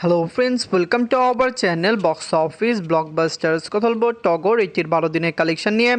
Hello friends welcome to our channel box office blockbusters কথা বলব টগর এটির বারো দিনের কালেকশন নিয়ে,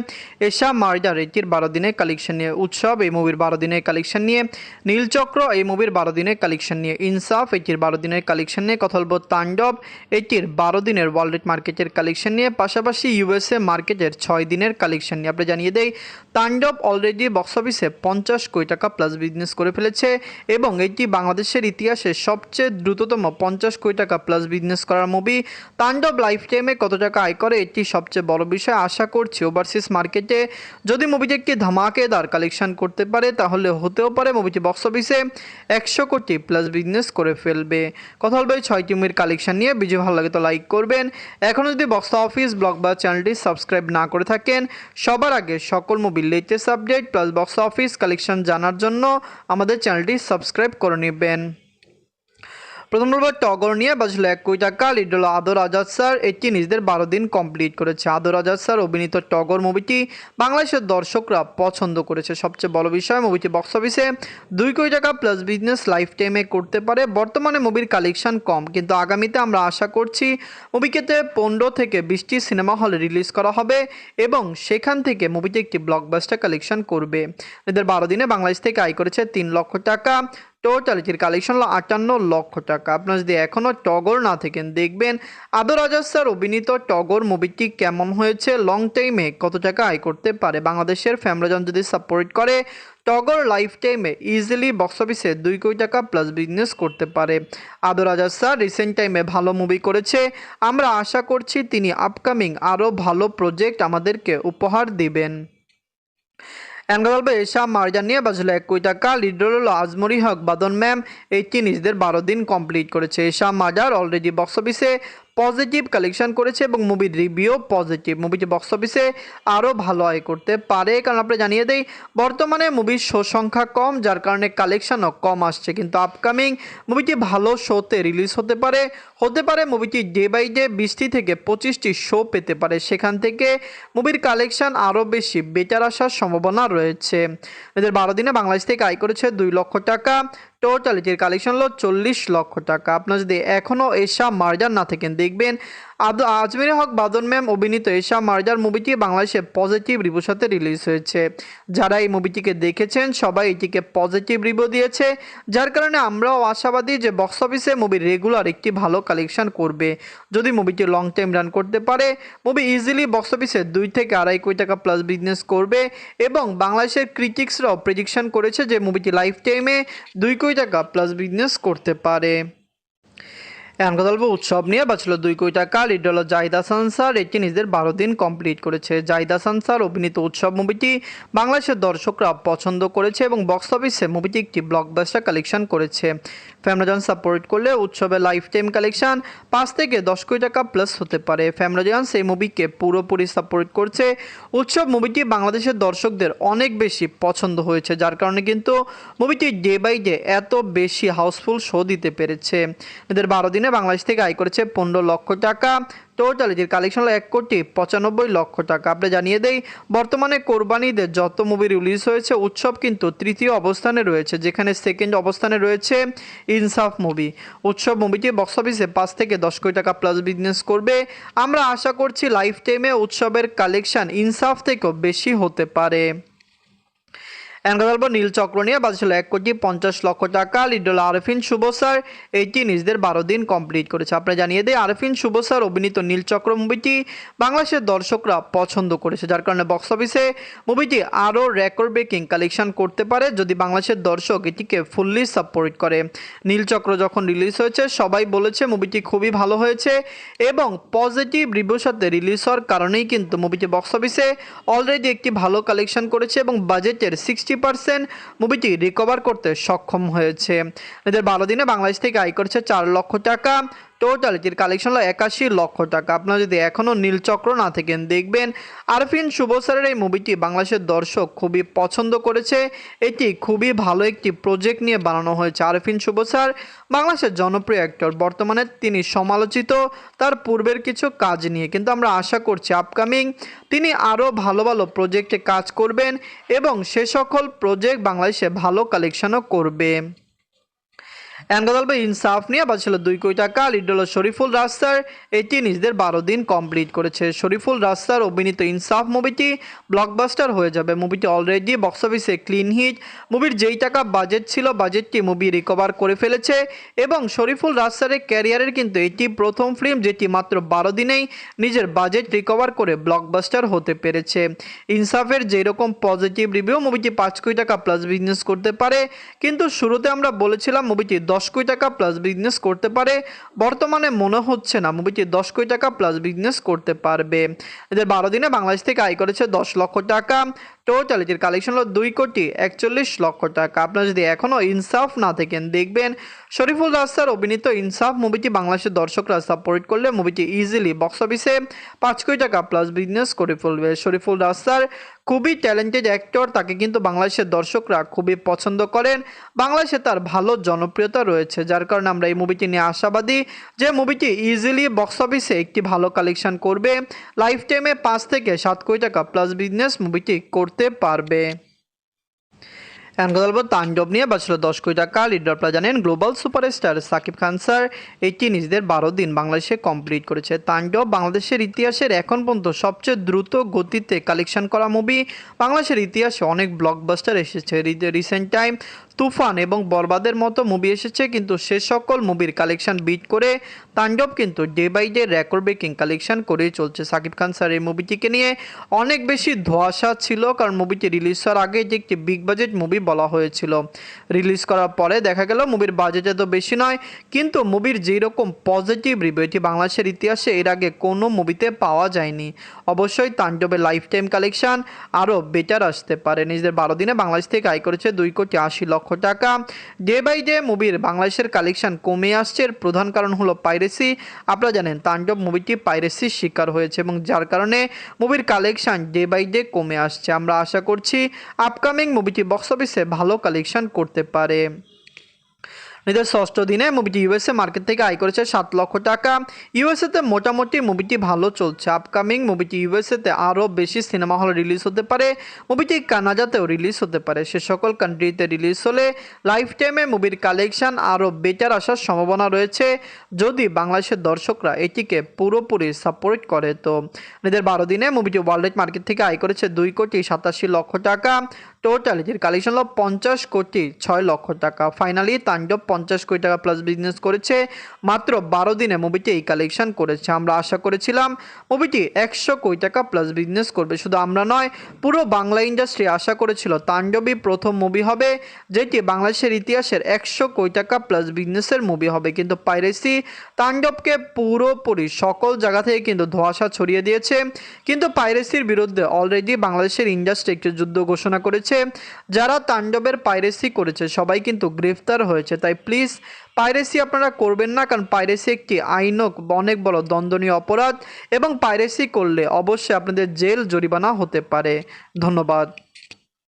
এশা মার্জার এটির বারো দিনের কালেকশন নিয়ে, উৎসব এই মুভির বারো দিনের কালেকশন নিয়ে নীলচক্র এই মুভির বারো দিনের কালেকশন নিয়ে, ইনসাফ এটির বারো দিনের কালেকশন নিয়ে কথা বলব তাণ্ডব এটির বারো দিনের ওয়ার্ল্ড মার্কেটের কালেকশন নিয়ে, পাশাপাশি ইউএসএ মার্কেটের ছয় দিনের কালেকশন নিয়ে। আপনি জানিয়ে দেই, তাণ্ডব অলরেডি বক্স অফিসে পঞ্চাশ কোটি টাকা প্লাস বিজনেস করে ফেলেছে এবং এটি বাংলাদেশের ইতিহাসে সবচেয়ে দ্রুততম পঞ্চাশ কোটি টাকা প্লাস বিজনেস করার মুভি তাণ্ডব লাইফ টাইমে কত টাকা আয় করে এটি সবচেয়ে বড় বিষয়। আশা করছি ওভারসিজ মার্কেটে যদি মুভিটি একটি ধামাকেদার কালেকশন করতে পারে, তাহলে হতেও পারে মুভিটি বক্স অফিসে একশো কোটি প্লাস বিজনেস করে ফেলবে। কথা বলবে ছয়টি মুভির কালেকশন নিয়ে। ভিডিও ভালো লাগে তো লাইক করবেন। এখনও যদি বক্স অফিস ব্লগ বা চ্যানেলটি সাবস্ক্রাইব না করে থাকেন, সবার আগে সকল মুভির latest update plus box office collection জানার জন্য আমাদের চ্যানেলটি সাবস্ক্রাইব করে নেবেন। প্রথম নম্বর টগর নিয়ে বাজলো এক কোটি টাকা লিড হলো আদর আজাদ স্যার এটি নিজেদের বারো দিন কমপ্লিট করেছে। আদর আজাদ স্যার অভিনীত টগর মুভিটি বাংলাদেশের দর্শকরা পছন্দ করেছে। সবচেয়ে বড় বিষয়, মুভিটি বক্স অফিসে দুই কোটি টাকা প্লাস বিজনেস লাইফ টাইমে করতে পারে। বর্তমানে মুভির কালেকশন কম, কিন্তু আগামীতে আমরা আশা করছি মুভিকেতে পনেরো থেকে বিশটি সিনেমা হলে রিলিজ করা হবে এবং সেখান থেকে মুভিটি একটি ব্লকবাস্টার কালেকশন করবে। এদের বারো দিনে বাংলাদেশ থেকে আয় করেছে তিন লক্ষ টাকা। টোটাল এটির কালেকশন হলো আটান্ন লক্ষ টাকা। আপনারা যদি এখনও টগর না থাকেন, দেখবেন আদর আজাদ স্যার অভিনীত টগর মুভিটি কেমন হয়েছে? লং টাইমে কত টাকা আয় করতে পারে? বাংলাদেশের ফ্যামরাজন যদি সাপোর্ট করে, টগর লাইফ টাইমে ইজিলি বক্স অফিসে দুই কোটি টাকা প্লাস বিজনেস করতে পারে। আদর আজাদ স্যার রিসেন্ট টাইমে ভালো মুভি করেছে? আমরা আশা করছি তিনি আপকামিং আরও ভালো প্রজেক্ট আমাদেরকে উপহার দিবেন। অ্যাঙ্গলবে এসা মার্জান নিয়ে বাজলে এক কোটি টাকা লিডর হলো আজমরি হক বাদন ম্যাম এইটি নিজেদের বারো দিন কমপ্লিট করেছে। এসা মার্জার অলরেডি বক্স অফিসে পজিটিভ কালেকশন করেছে এবং মুভির রিভিউ পজিটিভ মুভিটি বক্স অফিসে আরও ভালো আয় করতে পারে। কারণ আপনি জানিয়ে দেই, বর্তমানে মুভির শো সংখ্যা কম, যার কারণে কালেকশনও কম আসছে। কিন্তু আপকামিং মুভিটি ভালো শোতে রিলিজ হতে পারে। হতে পারে মুভিটি ডে বাই ডে বিশটি থেকে পঁচিশটি শো পেতে পারে। সেখান থেকে মুভির কালেকশন আরও বেশি বেটার আসার সম্ভাবনা রয়েছে। এদের বারো দিনে বাংলাদেশ থেকে আয় করেছে দুই লক্ষ টাকা। টোটাল এটির কালেকশন হলো চল্লিশ লক্ষ টাকা। আপনার যদি এখনও এশা মার্জার না থাকেন, দেখবেন আদ আজমির হক, বাদন ম্যাম, অভিনীত এশা মার্জার মুভিটি বাংলাদেশে পজিটিভ রিভিউর সাথে রিলিজ হয়েছে। যারা এই মুভিটিকে দেখেছেন, সবাই এটিকে পজিটিভ রিভিউ দিয়েছে, যার কারণে আমরাও আশাবাদী যে বক্স অফিসে মুভি রেগুলার একটি ভালো কালেকশন করবে। যদি মুভিটি লং টাইম রান করতে পারে মুভি ইজিলি বক্স অফিসে দুই থেকে আড়াই কোটি টাকা প্লাস বিজনেস করবে এবং বাংলাদেশের ক্রিটিক্সরাও প্রেডিকশন করেছে যে মুভিটি লাইফ টাইমে দুই কোটি টাকা প্লাস বিজনেস করতে পারে। বলব, উৎসব নিয়ে বাঁচলো দুই কোটি টাকা, লিড হলো জাহিদা সানসার এটি নিজেদের বারো দিন কমপ্লিট করেছে। জাহিদা সানসার অভিনীত উৎসব মুভিটি বাংলাদেশের দর্শকরা পছন্দ করেছে এবং বক্স অফিসে মুভিটি একটি ব্লকবাস্টার কালেকশন করেছে। ফ্যামরাজন সাপোর্ট করলে উৎসবের লাইফ টাইম কালেকশন পাঁচ থেকে দশ কোটি টাকা প্লাস হতে পারে। ফ্যামরাজন সেই মুভিকে পুরোপুরি সাপোর্ট করছে। উৎসব মুভিটি বাংলাদেশের দর্শকদের অনেক বেশি পছন্দ হয়েছে, যার কারণে কিন্তু মুভিটি ডে বাই ডে এত বেশি হাউসফুল শো দিতে পেরেছে। এদের বারো দিনে বাংলাদেশ থেকে আয় করেছে পনেরো লক্ষ টাকা। টোটাল এটির কালেকশন হলো এক কোটি পঁচানব্বই লক্ষ টাকা। আপনি জানিয়ে দেই, বর্তমানে কোরবানিদের যত মুভি রিলিজ হয়েছে, উৎসব কিন্তু তৃতীয় অবস্থানে রয়েছে, যেখানে সেকেন্ড অবস্থানে রয়েছে ইনসাফ মুভি উৎসব মুভিটি বক্স অফিসে পাঁচ থেকে দশ কোটি টাকা প্লাস বিজনেস করবে। আমরা আশা করছি লাইফ টাইমে উৎসবের কালেকশন ইনসাফ থেকেও বেশি হতে পারে। অ্যাঙ্গলব নীল চক্র নিয়ে এক কোটি পঞ্চাশ লক্ষ টাকা। লিডল আরফিন শুভ স্যার এইটি নিজেদের বারো দিন কমপ্লিট করেছে। আপনারা জানিয়ে দেয় আরফিন শুভ স্যার অভিনীত নীল চক্র মুভিটি বাংলাদেশের দর্শকরা পছন্দ করেছে, যার কারণে বক্স অফিসে মুভিটি আরও রেকর্ড ব্রেকিং কালেকশন করতে পারে যদি বাংলাদেশের দর্শক এটিকে ফুললি সাপোর্ট করে। নীল চক্র যখন রিলিজ হয়েছে, সবাই বলেছে মুভিটি খুবই ভালো হয়েছে এবং পজিটিভ রিভিউর সাথে রিলিজ হওয়ার কারণেই কিন্তু মুভিটি বক্স অফিসে অলরেডি একটি ভালো কালেকশন করেছে এবং বাজেটের সিক্সটি পার্সেন্ট মুভিটি রিকভার করতে সক্ষম হয়েছে। এদের ভালো দিনে বাংলাদেশ থেকে আয় করেছে চার লক্ষ টাকা। টোটাল এটির কালেকশন হলো একাশি লক্ষ টাকা। আপনারা যদি এখনও নীলচক্র না থাকেন, দেখবেন আরফিন শুভ স্যারের এই মুভিটি বাংলাদেশের দর্শক খুবই পছন্দ করেছে। এটি খুবই ভালো একটি প্রজেক্ট নিয়ে বানানো হয়েছে। আরফিন শুভ স্যার বাংলাদেশের জনপ্রিয় অ্যাক্টর বর্তমানে তিনি সমালোচিত, তার পূর্বের কিছু কাজ নিয়ে। কিন্তু আমরা আশা করছি আপকামিং তিনি আরও ভালো ভালো প্রজেক্টে কাজ করবেন এবং সে সকল প্রজেক্ট বাংলাদেশে ভালো কালেকশনও করবে। অ্যানগদলবে ইনসাফ নিয়ে বাজছিল দুই কোটি টাকা। লিড হলো শরীফুল রাস্তার। এটি নিজেদের বারো দিন কমপ্লিট করেছে। শরীফুল রাস্তার অভিনীত ইনসাফ মুভিটি ব্লকবাস্টার হয়ে যাবে। মুভিটি অলরেডি বক্স অফিসে ক্লিন হিট মুভির যেই টাকা বাজেট ছিল বাজেটটি মুভি রিকভার করে ফেলেছে এবং শরীফুল রাস্তারের ক্যারিয়ারের কিন্তু এটি প্রথম ফিল্ম যেটি মাত্র বারো দিনেই নিজের বাজেট রিকভার করে ব্লকবাস্টার হতে পেরেছে। ইনসাফের যেরকম পজিটিভ রিভিউ মুভিটি পাঁচ কোটি টাকা প্লাস বিজনেস করতে পারে। কিন্তু শুরুতে আমরা বলেছিলাম মুভিটি দশ কোটি টাকা প্লাস বিজনেস করতে পারে। বর্তমানে মনে হচ্ছে না মুভিটি দশ কোটি টাকা প্লাস বিজনেস করতে পারবে। এদের বারো দিনে বাংলাদেশ থেকে আয় করেছে দশ লক্ষ টাকা। টোটাল এটির কালেকশন হলো দুই কোটি একচল্লিশ লক্ষ টাকা। আপনারা যদি এখনও ইনসাফ না থাকেন, দেখবেন শরীফুল রাস্তার অভিনীত ইনসাফ মুভিটি বাংলাদেশের দর্শকরা সাপোর্ট করলে মুভিটি ইজিলি বক্স অফিসে পাঁচ কোটি টাকা প্লাস বিজনেস করে ফেলবে। শরীফুল রাস্তার খুবই ট্যালেন্টেড অ্যাক্টর তাকে কিন্তু বাংলাদেশের দর্শকরা খুবই পছন্দ করেন। বাংলাদেশে তার ভালো জনপ্রিয়তা রয়েছে, যার কারণে আমরা এই মুভিটি নিয়ে আশাবাদী যে মুভিটি ইজিলি বক্স অফিসে একটি ভালো কালেকশন করবে। লাইফ টাইমে পাঁচ থেকে সাত কোটি টাকা প্লাস বিজনেস মুভিটি করতে পারবে। এখন কথা বলব তাণ্ডব নিয়ে বাঁচল দশ কোটি টাকা। লিডার আপনারা জানেন global superstar Shakib Khan sir. এটি নিজেদের বারো দিন বাংলাদেশে কমপ্লিট করেছে। তাণ্ডব বাংলাদেশের ইতিহাসের এখন পর্যন্ত সবচেয়ে দ্রুত গতিতে কালেকশন করা মুভি। বাংলাদেশের ইতিহাসে অনেক ব্লকবাস্টার এসেছে রিসেন্ট টাইম তুফান এবং বরবাদের মতো মুভি এসেছে, কিন্তু সে সকল মুভির কালেকশন বিট করে তাণ্ডব কিন্তু day by day record breaking collection করেই চলছে। সাকিব খান স্যার এই মুভিটিকে নিয়ে অনেক বেশি ধোয়াশা ছিল, কারণ মুভিটি রিলিজ হওয়ার আগে যে একটি বিগ বাজেট মুভি বলা হয়েছিল। রিলিজ করার পরে দেখা গেল মুভির বাজেট এত বেশি নয়, কিন্তু মুভির যেই রকম পজিটিভ রিভিউ, এটি বাংলাদেশের ইতিহাসে এর আগে কোনো মুভিতে পাওয়া যায়নি। অবশ্যই তাণ্ডবের লাইফ টাইম কালেকশন আরও বেটার আসতে পারে। নিজেদের বারো দিনে বাংলাদেশ থেকে আয় করেছে দুই কোটি আশি লক্ষ টাকা। ডে বাই ডে মুভির বাংলাদেশের কালেকশন কমে আসছে। প্রধান কারণ হলো পাইরেসি আপনারা জানেন, তাণ্ডব মুভিটি পাইরেসির শিকার হয়েছে এবং যার কারণে মুভির কালেকশন ডে বাই ডে কমে আসছে। আমরা আশা করছি আপকামিং মুভিটি বক্স অফিসে ভালো কালেকশন করতে পারে। নিজের ষষ্ঠ দিনে মুভিটি ইউএসএ মার্কেট থেকে আয় করেছে সাত লক্ষ টাকা। ইউএসএতে মোটামুটি মুভিটি ভালো চলছে। আপকামিং মুভিটি ইউএসএতে আরও বেশি সিনেমা হলে রিলিজ হতে পারে। মুভিটি কানাডাতেও রিলিজ হতে পারে। সে সকল কান্ট্রিতে রিলিজ হলে লাইফ টাইমে মুভির কালেকশন আরও বেটার আসার সম্ভাবনা রয়েছে। যদি বাংলাদেশের দর্শকরা এটিকে পুরোপুরি সাপোর্ট করে, তো নিজের বারো দিনে মুভিটি ওয়ার্ল্ড মার্কেট থেকে আয় করেছে দুই কোটি সাতাশি লক্ষ টাকা। টোটাল এটির কালেকশন হলো পঞ্চাশ কোটি ছয় লক্ষ টাকা। ফাইনালি তাণ্ডব পঞ্চাশ কোটি টাকা প্লাস বিজনেস করেছে। মাত্র বারো দিনে মুভিটি এই কালেকশন করেছে। আমরা আশা করেছিলাম মুভিটি একশো কোটি টাকা প্লাস বিজনেস করবে। শুধু আমরা নয়, পুরো বাংলা ইন্ডাস্ট্রি আশা করেছিল তাণ্ডবই প্রথম মুভি হবে, যেটি বাংলাদেশের ইতিহাসের একশো কোটি টাকা প্লাস বিজনেসের মুভি হবে। কিন্তু পাইরেসি তাণ্ডবকে পুরোপুরি সকল জায়গা থেকে কিন্তু ধোঁয়াশা ছড়িয়ে দিয়েছে। কিন্তু পাইরেসির বিরুদ্ধে অলরেডি বাংলাদেশের ইন্ডাস্ট্রি একটি যুদ্ধ ঘোষণা করেছে। যারা তাণ্ডবের পাইরেসি করেছে, সবাই কিন্তু গ্রেফতার হয়েছে। তাই প্লিজ, পাইরেসি আপনারা করবেন না, কারণ পাইরেসি একটি আইনক, অনেক বড় দণ্ডনীয় অপরাধ, এবং পাইরেসি করলে অবশ্যই আপনাদের জেল জরিমানা হতে পারে। ধন্যবাদ।